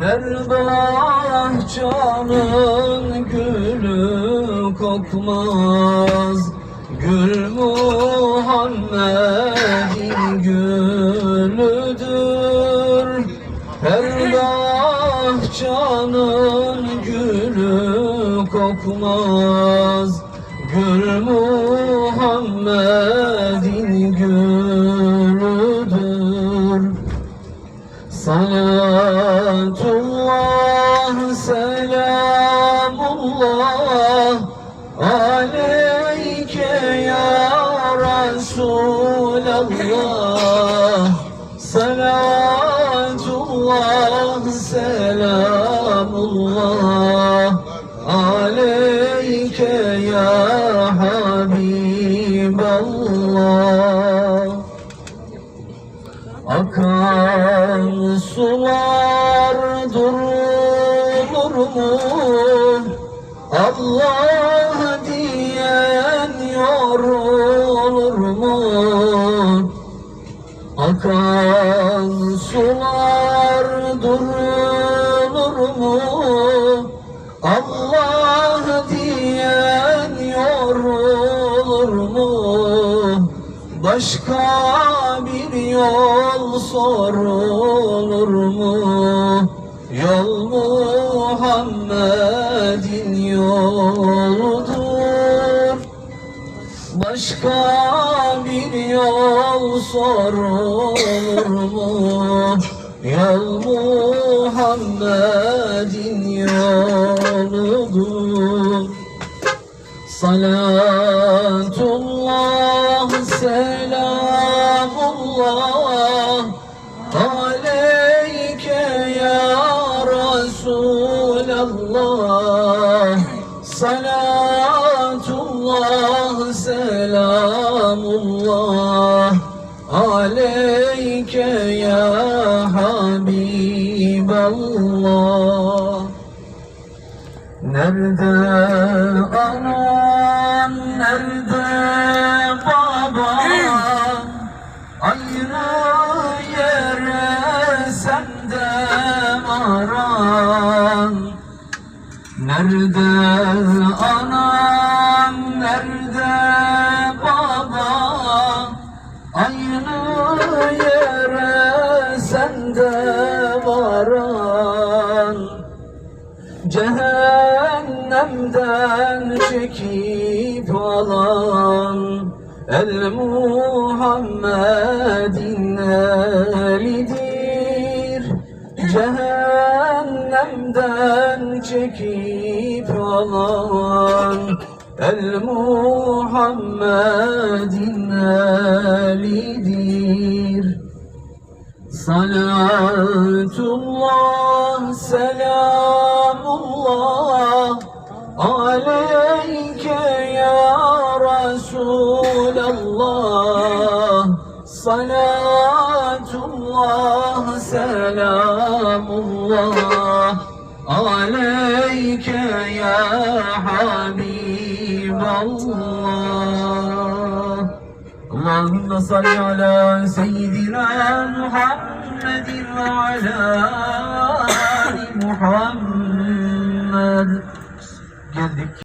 Her bahçanın gülü kokmaz Gül Muhammed'in gülüdür. Her bahçanın gülü kokmaz. Gül Muhammed'in gülüdür. Salatullah, Resulallah Salatullah, selamullah Aleyke ya Habiballah Akan sular durulur mu? Allah Akan sular durulur mu? Allah diyen yorulur mu? Başka bir yol sorulur mu? Yol Muhammed'in Başka bir yol sorulur mu? Yol Muhammed'in yoludur. Salatullah, selamullah Aleyke ya Habiballah. Nerede anan, nerede baban Ayrı yere sende aran Nerede anan, Aynı yere sende varan Cehennemden çekip alan El Muhammed'in elidir. Cehennemden çekip alan El Muhammed'in elidir. Salatullah, selamullah Aleyke ya Resulallah. Salatullah, selamullah Aleyke ya Habiballah اللهم صل على سيدنا محمد وعلى آل محمد geldik